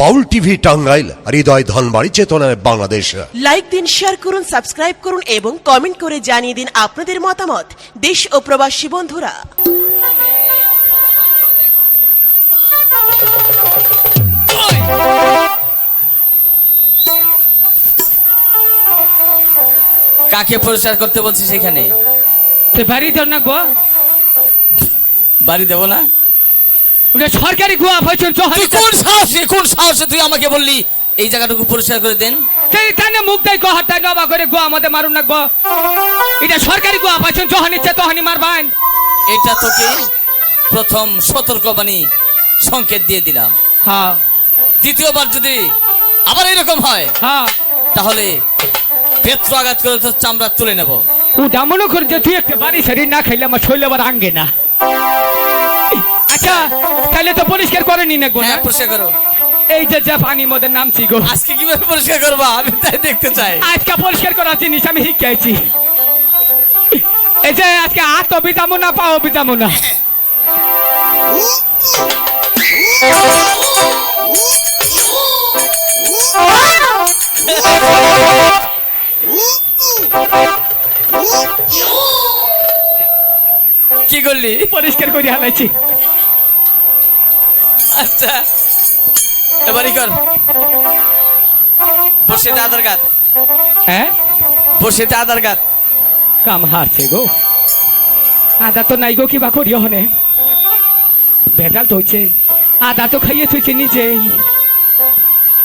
বাউল TV Tangail হৃদয় ধনবাড়ি চেতনায় Bangladesh. Like দিন share করুন সাবস্ক্রাইব করুন এবং কমেন্ট করে জানিয়ে দিন আপনাদের মতামত। দেশ ও প্রবাসী বন্ধুরা। কাকে পরিষ্কার করতে বলছি সেখানে বাড়ি ধর না গো বাড়ি দেবো না? সরকারি গোয়া তুই কোন সাহসে কোন সাহসে তুই আমাকে বললি? এই জায়গাটুকু পরিষ্কার করে দেন। তাই মুখ দেয় গো হাতায় নবা করে গোয়া আমাদের মারুন না গো। এটা সরকারি গোয়া পয়সন যখন ইচ্ছে তখনই মারবান এটা তোকে প্রথম সতর্কবাণী সংকেত দিয়ে দিলাম। হ্যাঁ। দ্বিতীয়বার যদি আবার এরকম হয় হ্যাঁ। তাহলে পেত্র আঘাত করে তোর চামড়া তুলে নেব। ওটা মনে করি যে তুই একটা বাড়ি সারি না খাইলে আমার শৈল আবার আঙ্গে না। আচ্ছা তাহলে তো পরিষ্কার করেনি না গো না? হ্যাঁ পরিষ্কার করো। এই যে যা পানি মদের নামছি গো আজকে কীভাবে পরিষ্কার করব? আমি তাই দেখতে চাই। আজকে পরিষ্কার করার জিনিস আমি শিখাইছি এই যে আজকে হাতও বিতামো না পাও বিতামো না কি করলি? পরিষ্কার করে হালাইছি আচ্ছা। এবারই কর। বসে আধার কার্ড। হ্যাঁ? বসে আধার কার্ড। কাম হারছে গো। আদা তো নাই গো কিবা করি হনে? ভেজাল তো হচ্ছে আদা তো খাইয়ে থুইছে নিজেই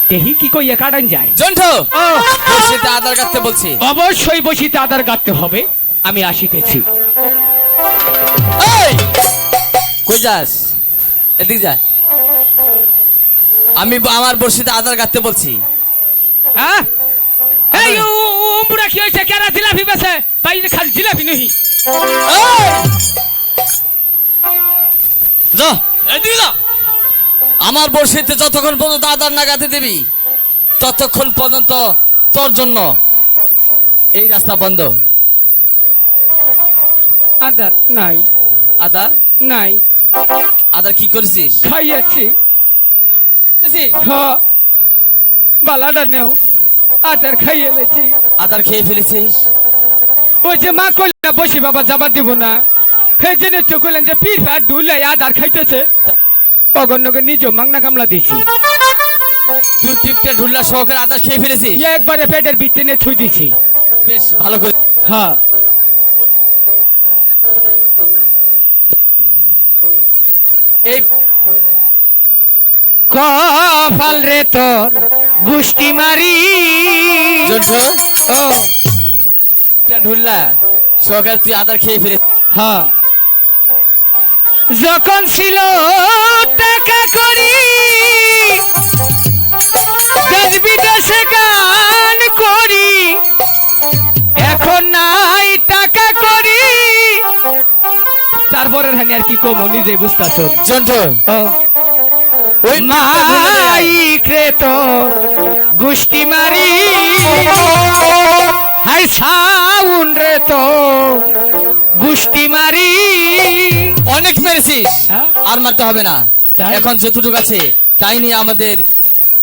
দেহি কি কইয়া কাটান যায়? জন্ঠ! ও বসে দে আধার কাটতে বলছি। অবশ্যই বসিতে আদার গাঁটতে হবে। আমি আসিতেছি। এই! কই যাস? এদিক যা। আমি আমার বসিতে আধার কাটতে বলছি। হ্যাঁ? এই বুড়া কি হয়েছে? কেনা জিলাপি বেছে? বাইরে খালি জিলাপি নহি! যা। এদিকে যা। আমার বসিতে যতক্ষণ পর্যন্ত আধার না কাটতে দিবি ততক্ষণ পর্যন্ত তোর জন্য এই রাস্তা বন্ধ। আদার নাই। আধার? নাই। আধার কি করেছিস? খাইয়াছি। হ। বালাটা নেও। আদার খাইয়ে লেছি। আধার খেয়ে ফেলেছিস? ওই যে মা কইলেন না বসি বাবা যাবার দিব না। সেই জন্য তো কইলেন যে পিঠ ফ্যাট ঢুলে আদার খাইতেছে। অগণ্যকে নিজ মাংনা কামলা দিছি। তুই পিপটে ঢুল্লা সহকারে আধার খেয়ে ফেলেছিস? একবারে পেটের ভিতরে নিয়ে থুই দিছি। বেশ ভালো করে হ্যাঁ এই কফাল রে তোর গুষ্টি মারি। ও। ঢুল্লা সহকারে তুই আধার খেয়ে ফেলে। হ্যাঁ। যখন ছিল টাকা করি দেশ বিদেশে গান করি এখন নাই টাকা করি। তারপরে আর কি কমো নিজে বুঝতাছ। ওই মাই ক্রেত গুষ্টি মারি। হাই সাউন রে তো গুষ্টি মারি। অনেক মেরেছিস হ্যাঁ? আর মারতে হবে না। এখন আছে তাই নিয়ে আমাদের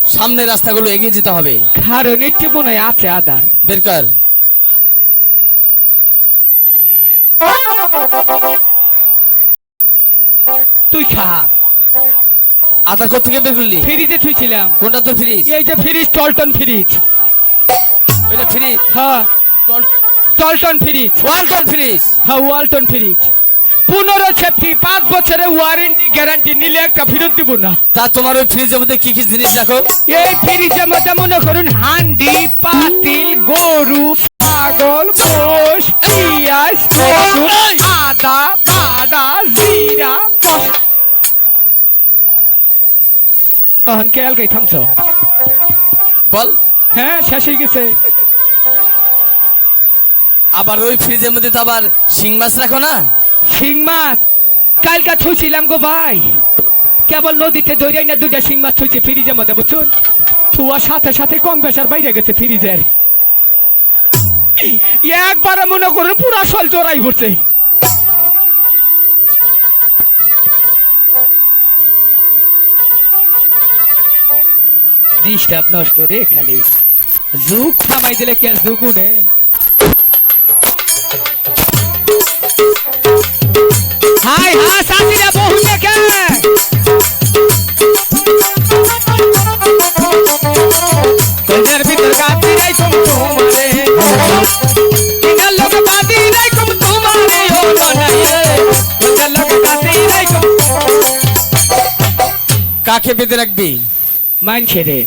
সামনের রাস্তাগুলো এগিয়ে যেতে হবে। কারণ একটু মনে আছে আদার। বের কর। তুই খা। আধার কোথা থেকে বের করলি? ফ্রিজে থুইছিলাম। কোনটা তোর ফ্রিজ? এই যে ফ্রিজ টলটন ফ্রিজ। এটা ফ্রিজ? হ্যাঁ। টলটন ফ্রিজ। ওয়ালটন ফ্রিজ? হ্যাঁ ওয়ালটন ফ্রিজ। পনেরো সেফটি পাঁচ বছরের ওয়ারেন্টি গ্যারান্টি নিলে একটা ফেরত দিব না। তা তোমার ওই ফ্রিজের মধ্যে কি কি জিনিস রাখো? এই ফ্রিজের মধ্যে মনে করুন হান্ডি পাতিল গরু পাগল মোষ পিঁয়াজ আদা বাদা তখন কে থামছ? বল। হ্যাঁ শেষ হয়ে গেছে। আবার ওই ফ্রিজের মধ্যে তো আবার শিং মাছ রাখো না? শিং মাছ? কালকা থুইছিলাম গো ভাই। কেবল নদীতে দৌড়াই না দুইটা শিং মাছ থুইছে ফ্রিজের মধ্যে বুঝছুন? থুয়ার সাথে সাথে কম প্রেশার বাইরে গেছে ফ্রিজের। একবারে মনে করুন পুরা সল চোরাই পড়ছে ডিস্টার্ব নষ্ট রে খালি। জুক থামাই দিলে কে জুক উঠে? হাই হা সাথীরা বহু দেখে। কাকে বেঁধে রাখবি? মানছে রে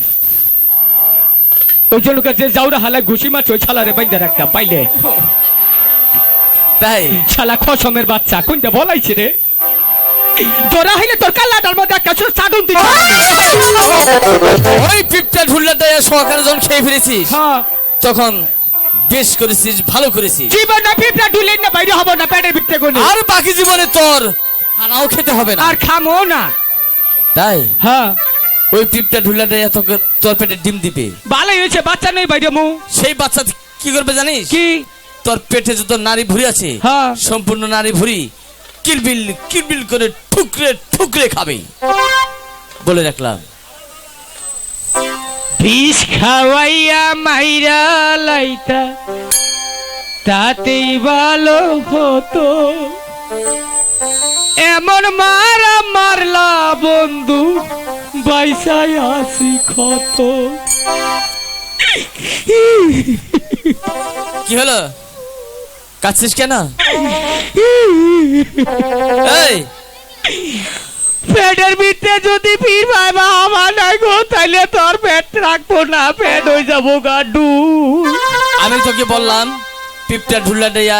ওই জন্য যে যাওরা হালা ঘুষি মাছ ওই ছালারে বাইন্দা রাখতাম পাইলে। তাই? ছালা খসমের বাচ্চা কোনটা বলাইছে রে? তোরা হইলে তোর কাল্লাটার মধ্যে একটা সাগুন দিতে ওই পিপটা ঢুল্লাটা সহকারে যখন খেয়ে ফেলেছিস হ্যাঁ। তখন বেশ করেছিস ভালো করেছিস। জীবন না পিঁপড়া ডুলেন না বাইরে হব না পেটের ভিতরে কোনে আর বাকি জীবনে তোর খানাও খেতে হবে না। আর খামো না। তাই? হ্যাঁ। ওই পিপটা ঢুল্লাটা তোকে তোর পেটে ডিম দিবে। ভালোই হয়েছে বাচ্চা নেই বাইরে মু সেই বাচ্চা কি করবে জানিস? কি? তোর পেটে যত নারী ভুরি আছে হ্যাঁ। সম্পূর্ণ নারী ভুরি কিলবিল কিলবিল করে ঠুকরে ঠুকরে খাবে। বলে রাখলাম। বিষ খাওয়াইয়া মাইরা লাইতা তাতেই ভালো হতো। এমন মারা মারলা বন্ধু বাইসাই আসি ক্ষত। কি হলো? কাচ্ছিস কেন? এই! পেটের ভিতরে যদি পীর বাবা আমার নাই গো তাইলে তোর পেট রাখব না পেট হয়ে যাব গাডু আমি তোকে বললাম পিপটা ঢুল্লা দেয়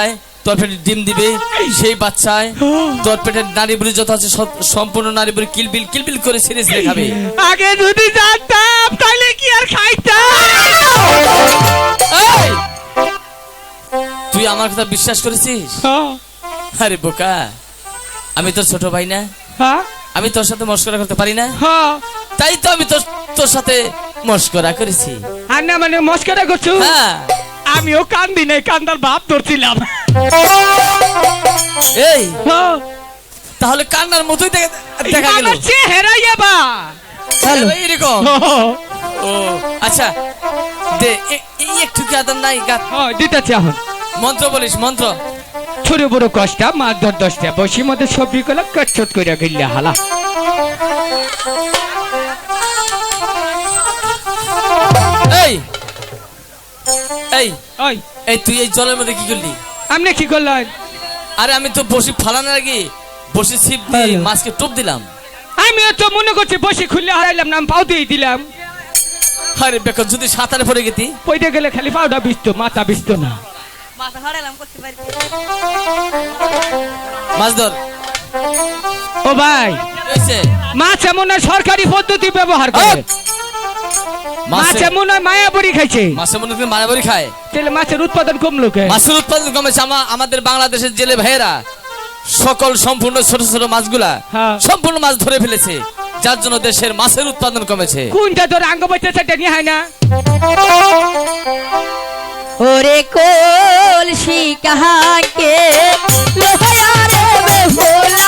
তোর পেটে ডিম দিবে সেই বাচ্চায়। তোর পেটের নারী বুড়ি যত আছে সম্পূর্ণ নারী বুড়ি কিলবিল কিলবিল করে ছিঁড়ে ছিঁড়ে খাবে। আগে যদি জানতাম তাইলে কি আর খাইতাম? তুই আমার কথা বিশ্বাস করেছিস? হ্যাঁ, আরে বোকা আমি তোর ছোট ভাই না। হ্যাঁ, আমি তোর সাথে মস্করা করতে পারি না। হ্যাঁ। তাই তো আমি তোর তোর সাথে মস্করা করেছি। আর না মানে মস্কারা করছ? হ্যাঁ। আমিও কান্দি নাই কান্দার ভাব ধরছিলাম। এই হ্যাঁ, তাহলে কান্নার মতোই দেখা গেল। আমার চেহারা এবা এরকম ও আচ্ছা দে এই একটু কি আদর নাই গা দিতেছে এখন। মন্ত্র বলিস মন্ত্র। ছোট বড় কষ্টা মাছ ধর দশটা বসি মধ্যে সবজি কলা কচ্ছত করে গেলে হালা। এই এই এই তুই এই জলের মধ্যে কি করলি? আপনি কি করলেন? আরে আমি তো বসি ফালানোর আগে বসি ছিপ দিয়ে মাছকে টোপ দিলাম। আমিও তো মনে করছি বসে খুললে হারাইলাম না আমি পাও দিয়ে দিলাম। আরে বেকার যদি সাঁতারে পড়ে গেতি? পইতে গেলে খালি পাউডা বিস্ত মাথা বিস্ত না। মাথা হারালাম করতে পারি। মাছ ধর। ও ভাই মাছ এমন সরকারি পদ্ধতি ব্যবহার করে! মাছ মাছে এমন হয় মায়াবড়ি খাইছে। মধ্যে তুমি মারামারি খায়। তাহলে মাছের উৎপাদন কমলো কে? মাছের উৎপাদন কমেছে আমাদের বাংলাদেশের জেলে ভাইয়েরা। সকল সম্পূর্ণ ছোট ছোট মাছগুলা হ্যাঁ। সম্পূর্ণ মাছ ধরে ফেলেছে। যার জন্য দেশের মাছের উৎপাদন কমেছে। কোনটা তোর আঙ্গ বইতে সেটা নিয়ে হয় না? ওরে লোহারে বেহুলা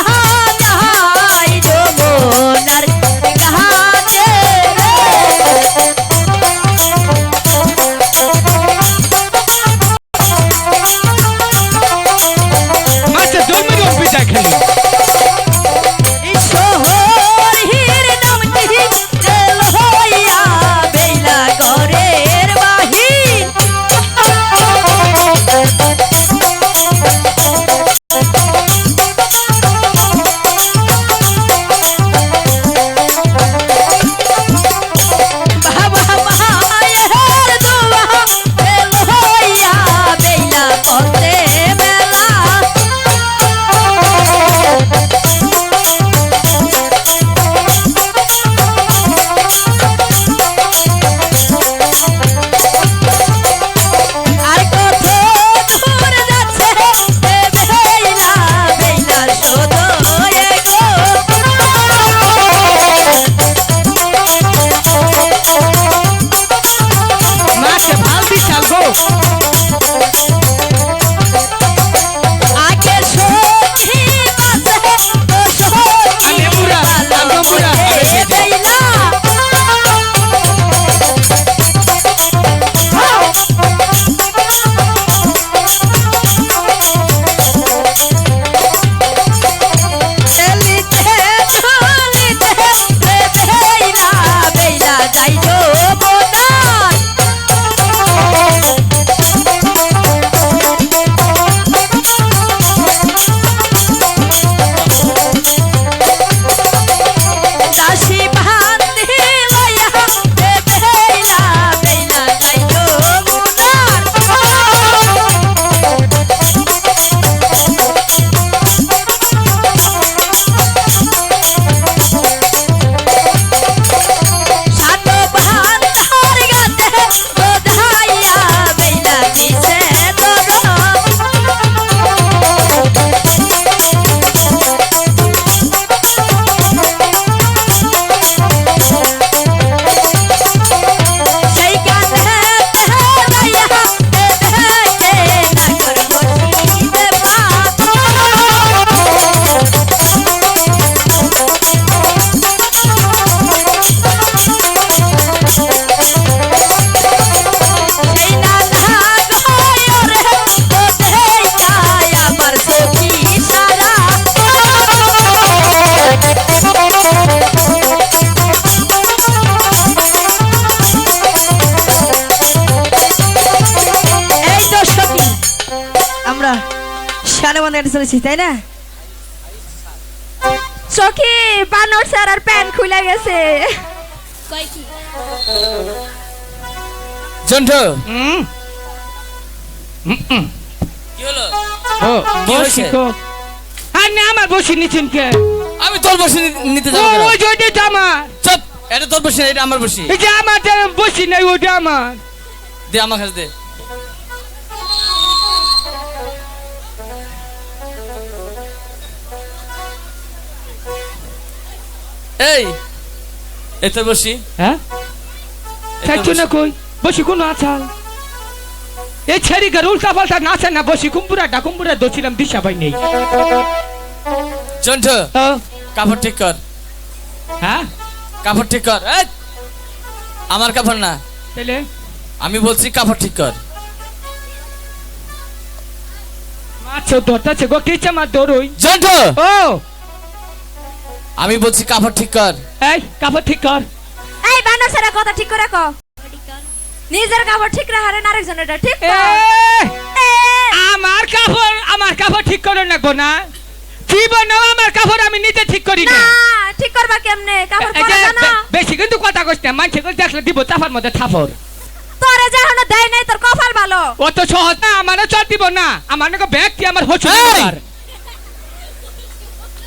হেঁটে চলেছিস তাই না? সখি বানর স্যার আর প্যান্ট খুলে গেছে। জন্টু হুম? কি হলো? ও বসি তো। আর আমার বসি নিচ্ছেন কে? আমি তোর বসে নি- নিতে ও যাব আমার। চুপ এটা তোর বসে এটা আমার বসি। এই যে আমার বসি নাই ওটা আমার। দে আমার কাছে দে। এই তোর বসি। হ্যাঁ? চাইছো না কই? বসি কোনো আছাল। এই ছেড়ি উল্টা পাল্টা নাচে না বসি। কুম্পুরা দছিলাম দিশা পাই নেই। জন্টু ও, কাপড় ঠিক কর। হ্যাঁ? কাপড় ঠিক কর। আমার কাপড় না। তাহলে? আমি বলছি কাপড় ঠিক কর। মাছ ধরতেছে গো কিচ্ছে মাছ ধরুই? জন্টু ও! আমি বলছি কাপড় ঠিক কর। এই কাপড় ঠিক কর। এই বানর স্যারের কথা ঠিক করে কো। নিজের কাপড় ঠিক রাখারে আরেকজনেরটা ঠিক আমার কাপড় আমার কাপড় ঠিক করে নেব না। জীবনেও আমার কাপড় আমি নিজে ঠিক করি না। না ঠিক করবা কেমনে? কাপড় পরা যে বেশি কিন্তু কথা কইস না। মানুষ দেখলে দিব চাপার মধ্যে থাপড় তোরে যাহনো দেয় নাই তোর কপাল ভালো। অত সহজ না আমারও চল দিব না। আমার নাকি ব্যক্তি আমার হচ্ছে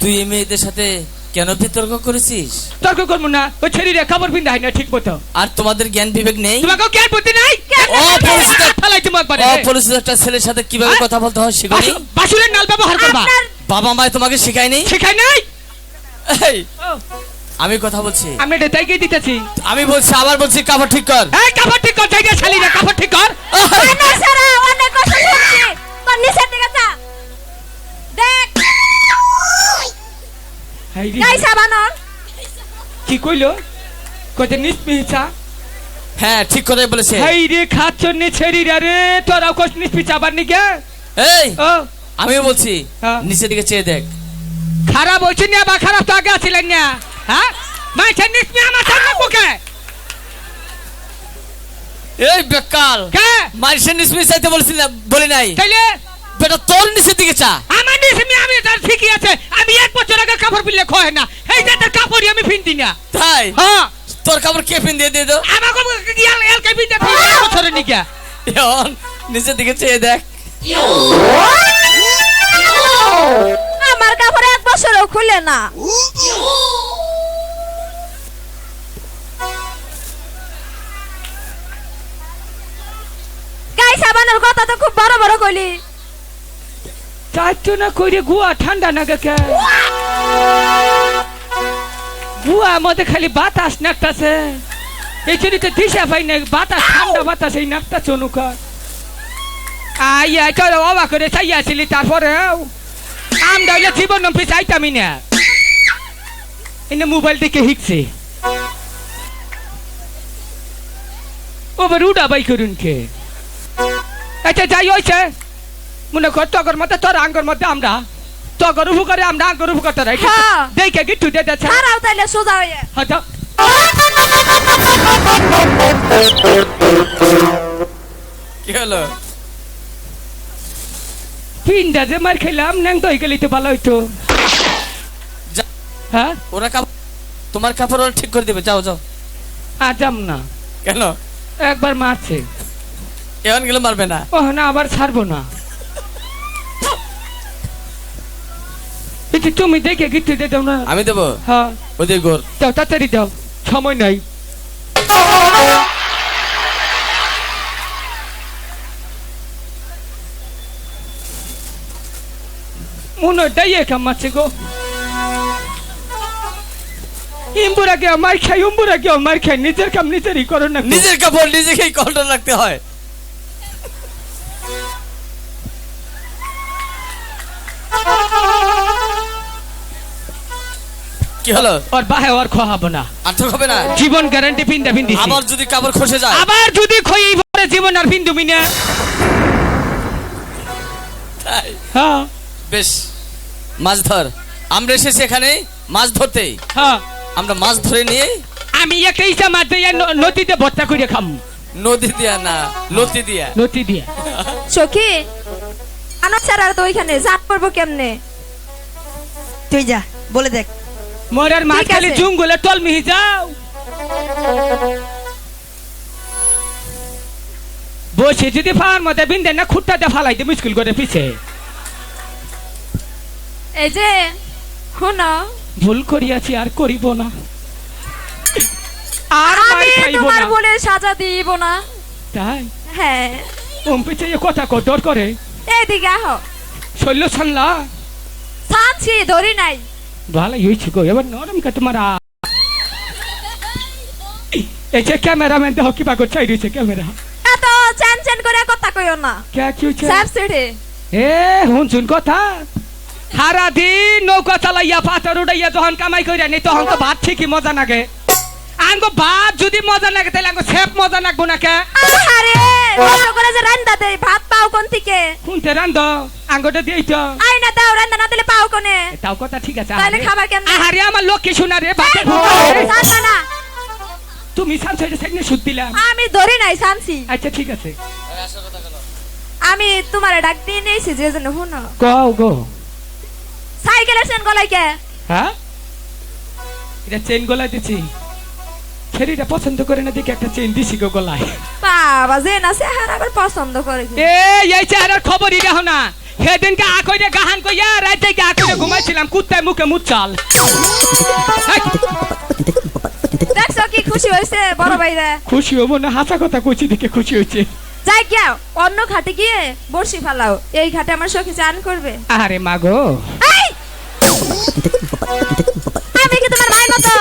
তুই এই মেয়েদের সাথে কেন বিতর্ক করেছিস? তর্ক করব না ওই ছেড়িরে কাপড় পিন্ধা হয় না ঠিক মতো। আর তোমাদের জ্ঞান বিবেক নেই? তোমাকে জ্ঞান বুদ্ধি নাই? অপরিচিত ফেলাই তুমি একবারে অপরিচিত একটা ছেলের সাথে কীভাবে? কথা বলতে হয় বাসু- বাসুরের নাল ব্যবহার করবা। বাবা মায় তোমাকে শেখায়নি শেখাই নাই? এই, আমি কথা বলছি। আমি এটা তাইকে দিতেছি। আমি বলছি আবার বলছি কাপড় ঠিক কর। এই কাপড় ঠিক কর জায়গা ছালি রে কাপড় ঠিক কর। বানর স্যারা অনেক কথা শুনছি তোর নিচের দিকে দেখ গাইসা বানর কি কইলো? কত নিষ্পিচা হ্যাঁ ঠিক কথাই বলেছে। হাই রে খাচ্ছ নি ছেড়ি রে রে তোরা কোস নিষ্পিচা আবার নি কে এই ও। আমি বলছি হ্যাঁ। নিচের দিকে চেয়ে দেখ। খারাপ হচ্ছে না বা খারাপ তো আগে আছিলেন না? হ্যাঁ? মাইছে আমার সামনে কোকে এই বেকাল কে? মাইসের নিসমি চাইতে বলছি না বলি নাই। তাইলে? বেটা তোর নিচের দিকে চা আমার নিষ্পি আমি তার ঠিকই আছে। আমি এক বছর আগে কাপড় পিনলে খয় না। এই যে তার কাপড়ই আমি পিনতি না। তাই? হ্যাঁ। তোর কাপড় কে পিন দিয়ে দিয়ে দাও আমাকে ইয়াল ইয়াল কে পিনতে পিনতে এক বছরের নিকে এখন নিচের দিকে চেয়ে দেখ। আমার কাপড় এক বছরও খুলে না। গাইসা বানর কথা তো খুব বড় বড় কইলি। চাচ্ছ না কইরে গুয়া ঠান্ডা না কে? গুয়া মধ্যে খালি বাতাস নাকতাছে এই তো দিশা পাই না বাতাস, ঠান্ডা বাতাস, এই নাকটা চনুকা আই আই তো অবাক করে চাইয়াছিলি তারপরে আমরা হইলে জীবন নম্পি চাইতামই না। এনে মোবাইল দেখে হিকছে। ওবার উড়া বাই করুন কে? আচ্ছা যাই হয়েছে মনে কর তগর মধ্যে তোর আঙ্গর মধ্যে আমরা তগর উপকারে আমরা আঙ্গর উপকার তোরা হ্যাঁ। দেখে গিট্টু দে দেছে খারাও তাইলে সোজা হয়ে হয়তো। কি হলো? পিন্ডা যে মার খেলাম ন্যাং দই গেলি তো ভালো হইতো। যা- হ্যাঁ? ওরা কাপড় তোমার কাপড় ওরা ঠিক করে দেবে যাও যাও। আজাম না। কেন? একবার মারছে। এমন গেলে মারবে না। ও না আবার ছাড়বো না। তুমি দেখে গিট্টু দে দাও না। আমি দেবো? হ্যাঁ। ওদের গোর। দাও তাড়াতাড়ি দাও সময় নাই। মনে ডাইয়ে কামাচ্ছে গো। ইম্বুরা কে আমার খাই উম্বুরা কে আমার খাই নিজের কাম নিজেরই করো না। নিজের কাপড় নিজেকেই কন্ট্রোল রাখতে হয়। কি হলো? ওর বাহে ওর খাওয়াবো না আর তো হবে না। জীবন গ্যারান্টি পিন্দা পিন্দি আবার যদি কাপড় খসে যায়। আবার যদি খই পরে জীবন আর পিন্দুমি না তাই। হ্যাঁ। বেশ মাছ ধর। আমরা এসেছি এখানে মাছ ধরতেই হ্যাঁ। আমরা মাছ ধরে নিয়ে আমি একটা ইসা মাছ দিয়ে নদীতে ভর্তা করে খাম। নদী দিয়া না লতি দিয়া। নদী দিয়ে। সখী আনো ছাড়া তো ওইখানে জাত করব কেমনে? তুই যা বলে দেখ। মোরার আছে। জুঙ্গলে টল মিহি যাও। বসে যদি ফার মতে বিন্দে না খুঁটটাতে ফালাইতে মুশকিল করে পিছে। এই যে শুনো। ভুল করিয়াছি আর করিব না। আর মার খাইব তোমার না বলে সাজা দিব না। তাই? হ্যাঁ। ওম পিছে এ কথা কদর করে। এইদিকে আহ। শৈল সানলা ছানছি ধরি নাই। ভালোই হয়েছে গো এবার নরম কা তোমার আ- এই যে ক্যামেরাম্যান দেখো কিবা করছে রয়েছে ক্যামেরা এত চ্যান চ্যান করে কথা কইও না কে কি হয়েছে স্যাপ সিটে এ হুন শুন কথা সারা দিন নৌকা চালাইয়া পাথর উড়াইয়া যখন কামাই করিয়া নি তখন তো ভাত ঠিকই মজা লাগে আঙ্গো ভাত যদি মজা লাগে তাহলে আঙ্গো সেপ মজা লাগবো না কে আরে করে যে রান্দা দেই ভাত পাও কোন থেকে? শুনতে রান্ধ আঙ্গটা দিয়েই তো। আই না দাও রান্দা না দিলে পাও কোনে? তাও কথা ঠিক আছে তাহলে। খাবার কেমনে? আহারে আমার লক্ষ্মী শোনা রে ভাতের। রান্দা না। তুমি সানসাইডে সাইডে সুদ দিলাম আমি ধরি নাই ছানছি আচ্ছা ঠিক আছে। আমি তোমার ডাক দিয়ে নিয়েছি যে জন্য শুনো। গো গো। সাইকেলের চেন গলাই কে? হ্যাঁ? এটা চেন গলায় দিছি। ছেড়িটা পছন্দ করে না দেখে একটা চেন দিছি গো গলায়। বাবা যে না সে হার আবার পছন্দ করে কি। এ এই চেহারার খবরই দেখো না। সেদিনকে আকইরে গাহান কইয়া রাইতে কে আকইরে ঘুমাইছিলাম কুত্তায় মুখে চাল। দেখছ কি খুশি হয়েছে বড় ভাইরা? খুশি হব না হাসা কথা কইছি দেখে খুশি হয়েছে যাই গিয়া অন্য ঘাটে গিয়ে বসি ফালাও। এই ঘাটে আমার সখী চান করবে। আরে মা গো। এই! আমি কি তোমার ভাই মতো?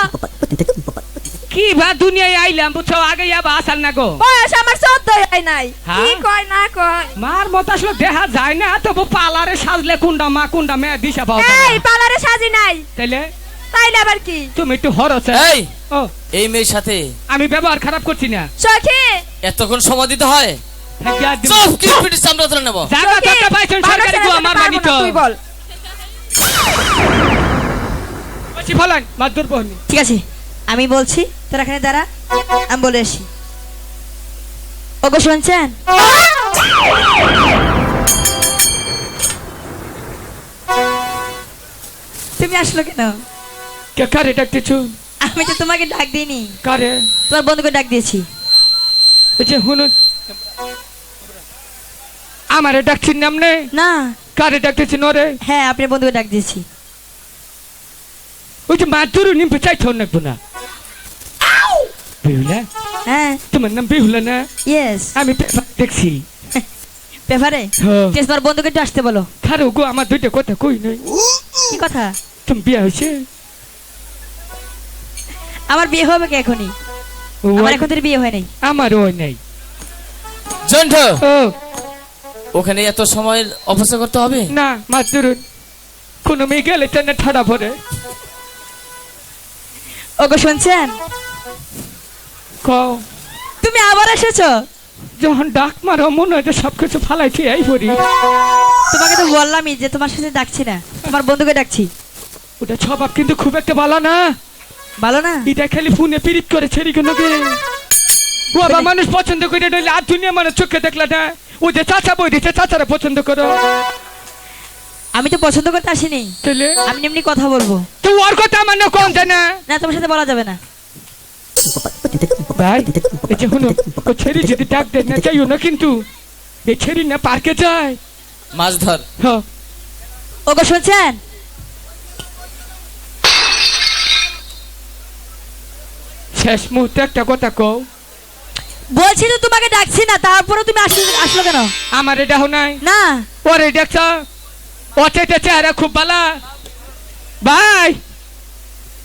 কি বা দুনিয়ায় আইলাম বুঝছ? আগে যাবা আসাল না গো। বয়স আমার চোদ্দ হয় নাই। হ্যাঁ? কি কয় না কয়? মার মত আসলে দেখা যায় না তবু পালারে সাজলে কুন্ডা মা কুন্ডা মেয়ে দিশা পাও এই পালারে সাজি নাই। তাইলে? তাইলে আবার কি? তুমি একটু হরস এই ও। এই মেয়ের সাথে? আমি ব্যবহার খারাপ করছি না। সখী! এতক্ষণ সময় দিতে হয়? যা কি পিটি সামনে তুলে নেব। জাগা সখী, পাইছেন সরকারি গো আমার পারব বাড়ি তো। তুই বল। বসি ফলান মাদুর বহনি। ঠিক আছে। আমি বলছি তোরা এখানে দাঁড়া আমি বলে আসি। ওগো শুনছেন? তুমি আসলো কেন? কারে ডাকতেছু আমি তো তোমাকে ডাক দিইনি। কারে? তোমার বন্ধুকে ডাক দিয়েছি। এই যে শুনুন। আমারে ডাকছিন নাম নে? না। কারে ডাকতেছি নরে? হ্যাঁ আপনি বন্ধুকে ডাক দিয়েছি। ওই যে মাদুর নিম্পে চাইছ নাকবো না বেহুলা হ্যাঁ তোমার নাম বেহুলা না ইয়েস আমি দেখছি পেপারে হ্যাঁ। তোমার বন্ধুকে একটু আসতে বলো খারো গো আমার দুইটা কথা কই নাই কি কথা তুমি বিয়ে হয়েছে আমার বিয়ে হবে কি এখনই আমার এখন বিয়ে হয় নাই আমারও হয় নাই জন্ঠ ওখানে এত সময় অপেক্ষা করতে হবে না মাদুর কোনো মেয়ে গেলে টানে ঠাড়া ভরে ওগো শুনছেন কও। তুমি আবার এসেছ? যখন ডাক মারো মনে হয় যে সবকিছু ফালাইছি এই পড়ি। তোমাকে তো বললামই যে তোমার সাথে ডাকছি না তোমার বন্ধুকে ডাকছি। ওটা স্বভাব কিন্তু খুব একটা ভালো না। ভালো না? এটা খালি ফোনে পিরিত করে ছেড়ি কেন গে? বাবা মানুষ পছন্দ করে নইলে আর দুনিয়া মানুষ চোখে দেখলা না। ও যে চাচা বই দিচ্ছে চাচারা পছন্দ করো। আমি তো পছন্দ করতে আসিনি। তাহলে? আমি এমনি কথা বলব। তো ওর কথা আমার না কম জানা। না তোমার সাথে বলা যাবে না। ভাই এই যে শুনো ছেড়ি যদি ডাক দেয় না চাইও না কিন্তু। এই ছেড়ি না পার্কে যায়। মাছ ধর। হ্যাঁ। ওগো শুনছেন? শেষ মুহূর্তে একটা কথা কও। বলছি তো তোমাকে ডাকছি না তারপরে তুমি আসলে আসলো কেন? আমার এটা নাই? না। ওরে দেখছ ওটা চেহারা খুব ভালো ভাই!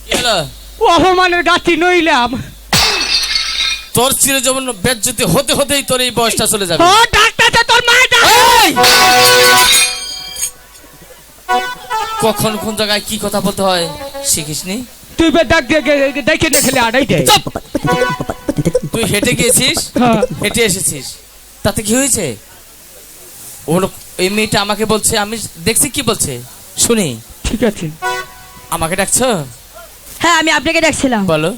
কি হলো? অপমানের গাছি নইলাম। তোর চিরজীবন বেজ্জতি হতে হতেই তোর এই বয়সটা চলে যাবে। ও ডাক্তার তোর মা কখন কোন জায়গায় কি কথা বলতে হয় শিখিসনি? তুই বে ডাক দেখে না খেলে আড়াই দে তুই হেঁটে গিয়েছিস? হ্যাঁ। হেঁটে এসেছিস। তাতে কি হয়েছে? ওর এই মেয়েটা আমাকে বলছে আমি দেখছি কি বলছে। শুনি। ঠিক আছে। আমাকে ডাকছো? হ্যাঁ আমি আপনাকে ডাকছিলাম। বলো।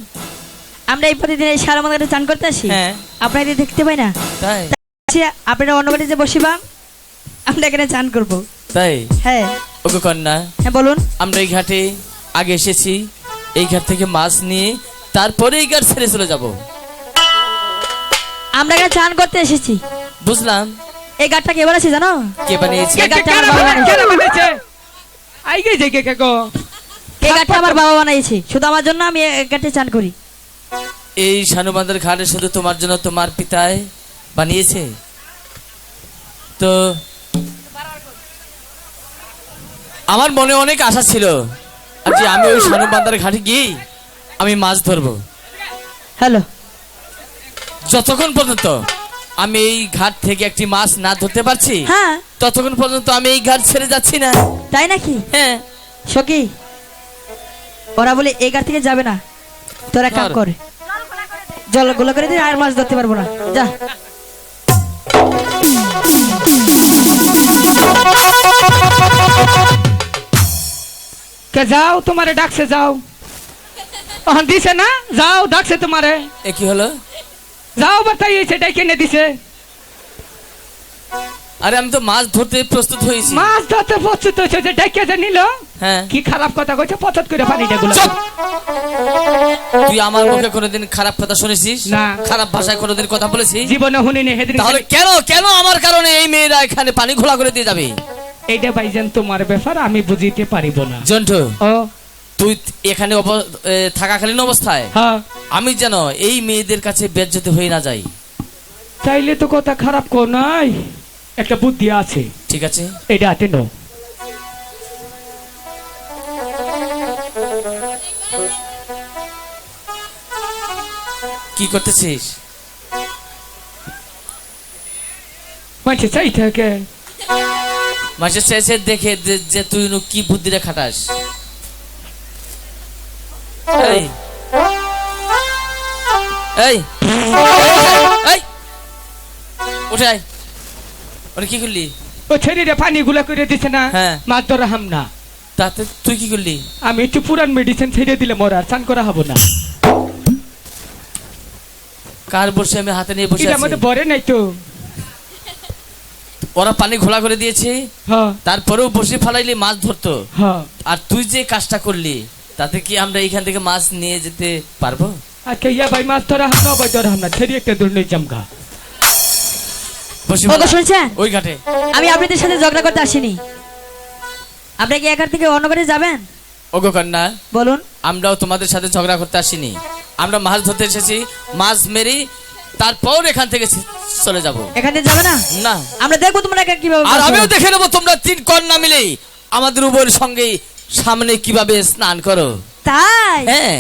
আমরা এই প্রতিদিন এই সারা মধ্যে চান করতে আসি? হ্যাঁ। আপনাকে দেখতে পাই না? তাই। আচ্ছা, আপনারা অন্য বাড়িতে বসিবা আমরা এখানে চান করব। তাই? হ্যাঁ। ওকে কন্যা। হ্যাঁ বলুন। আমরা এই ঘাটে আগে এসেছি এই ঘাট থেকে মাছ নিয়ে তারপরে এই ঘাট ছেড়ে চলে যাব। আমরা এখানে চান করতে এসেছি। বুঝলাম। এই ঘাটটা কে বলেছে জানো? কে বানিয়েছে? কে- গাছটা আমার বাবা বানিয়েছে। বানিয়েছে? আই গে যে কে কে গো? এই ঘাটটা আমার বাবা বানাইছে। শুধু আমার জন্য আমি এই ঘাটে চান করি। এই শানুবান্ধার ঘাটে শুধু তোমার জন্য তোমার পিতায় বানিয়েছে? তো আমার মনে অনেক আশা ছিল যে আমি ওই শানুবান্ধার ঘাটে গিয়ে আমি মাছ ধরবো। হ্যালো। যতক্ষণ পর্যন্ত আমি এই ঘাট থেকে একটি মাছ না ধরতে পারছি হ্যাঁ। ততক্ষণ পর্যন্ত আমি এই ঘাট ছেড়ে যাচ্ছি না। তাই নাকি? হ্যাঁ। সখী ওরা বলে এই ঘাট থেকে যাবে না। তোর কাম। কর। জলগুলো করে দিন আর মাছ ধরতে পারব না। যা। কে যাও তোমারে ডাকছে যাও। ওখান দিছে না? যাও ডাকছে তোমারে। এ কি হলো? যাও বাতাইছে ডাইকে নে দিছে। আরে আমি তো মাছ ধরতে প্রস্তুত হয়েছি। মাছ ধরতে প্রস্তুত হয়েছে যে ডাইকে যে নিল। হ্যাঁ। কি খারাপ কথা কইছে পচত করে পানিটা গুলো। তুই আমার মুখে কোনোদিন খারাপ কথা শুনেছিস? না। খারাপ ভাষায় কোনোদিন কথা বলেছিস? জীবনে শুনিনি সেদিন তাহলে কেন কেন আমার কারণে এই মেয়েরা এখানে পানি ঘোলা করে দিয়ে যাবে? এইটা ভাইজান তোমার ব্যাপার আমি বুঝিতে পারিব না। জন্টু ও। তুই এখানে থাকাকালীন অবস্থায়? হ্যাঁ। আমি যেন এই মেয়েদের কাছে বেজ্জতি হয়ে না যাই। তাইলে তো কথা খারাপ কো নাই। একটা বুদ্ধি আছে। ঠিক আছে। এটা হাতে নো। কি করতেছিস? মানছে চাই থাকে। মাসে শেষে দেখে যে- তুই কি বুদ্ধিটা খাটাস। এই। এই। এই। উঠে আয়। ওরে কি করলি? ও ছেড়ে পানি গুলা করে দিছে না হ্যাঁ। মাছ ধরা হাম না। তাতে তুই কি করলি? আমি একটু পুরান মেডিসিন ছেড়ে দিলে মোর আর চান করা হব না। কার বসে আমি হাতে নিয়ে বসে এটা আছি? বরে নাই তো। ওরা পানি ঘোলা করে দিয়েছে হ্যাঁ। তারপরেও বসে ফালাইলে মাছ ধরতো। হ্যাঁ। আর তুই যে কাজটা করলি তাতে কি আমরা এখান থেকে মাছ নিয়ে যেতে পারব? আচ্ছা ইয়া ভাই মাছ ধরা হাম না ভাই ধরা হাম না। ছেড়ে একটা দূর নেই জামগা ওগো ফালা। শুনছেন? ওই ঘাটে। আমি আপনাদের সাথে ঝগড়া করতে আসিনি। আপনি কি এখান থেকে অন্য করে যাবেন? ওগো কন্যা। বলুন। আমরাও তোমাদের সাথে ঝগড়া করতে আসিনি। আমরা মাছ ধরতে এসেছি মাছ মেরি তারপর এখান থেকে চলে যাব। এখান যাবে না? না। আমরা দেখব তোমরা একা কীভাবে আর আমিও দেখে নেব তোমরা তিন কন্যা মিলে আমাদের উভয়ের সঙ্গে সামনে কীভাবে স্নান করো। তাই? হ্যাঁ